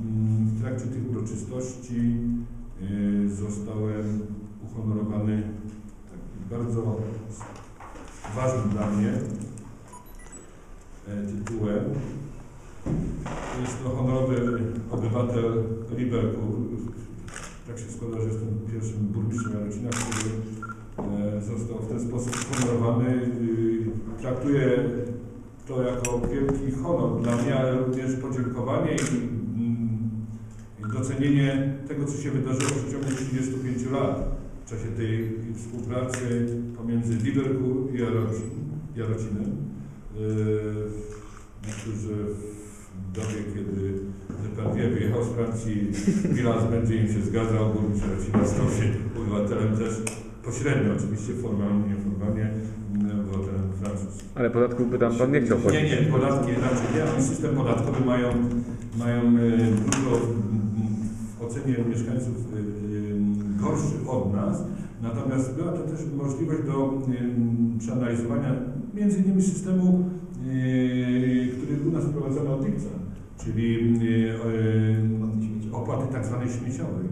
Mm, W trakcie tych uroczystości y, zostałem uhonorowany takim bardzo ważnym dla mnie e, tytułem. Jest to honorowy obywatel Liberku. Tak się składa, że jestem pierwszym burmistrzem Jarocina, który e, został w ten sposób uhonorowany. Y, Traktuję to jako wielki honor dla mnie, ale również podziękowanie i docenienie tego, co się wydarzyło w ciągu 35 lat w czasie tej współpracy pomiędzy Liberku i Jarocin, Jarocinem. Yy, Myślę, że w dobie, kiedy Depardieu wyjechał z Francji, bilans będzie im się zgadzał, burmistrz Jarocina stał się obywatelem też pośrednio, oczywiście formalnie, nieformalnie, mm, obywatelem francuskim. Ale podatku by tam pan nie chciał Nie, płacić. nie, podatki raczej nie. Oni system podatkowy mają, mają e, dużo mieszkańców e, e, gorszy od nas. Natomiast była to też możliwość do e, przeanalizowania między innymi systemu, który u nas wprowadzono od lipca, czyli opłaty tak zwanej śmieciowej.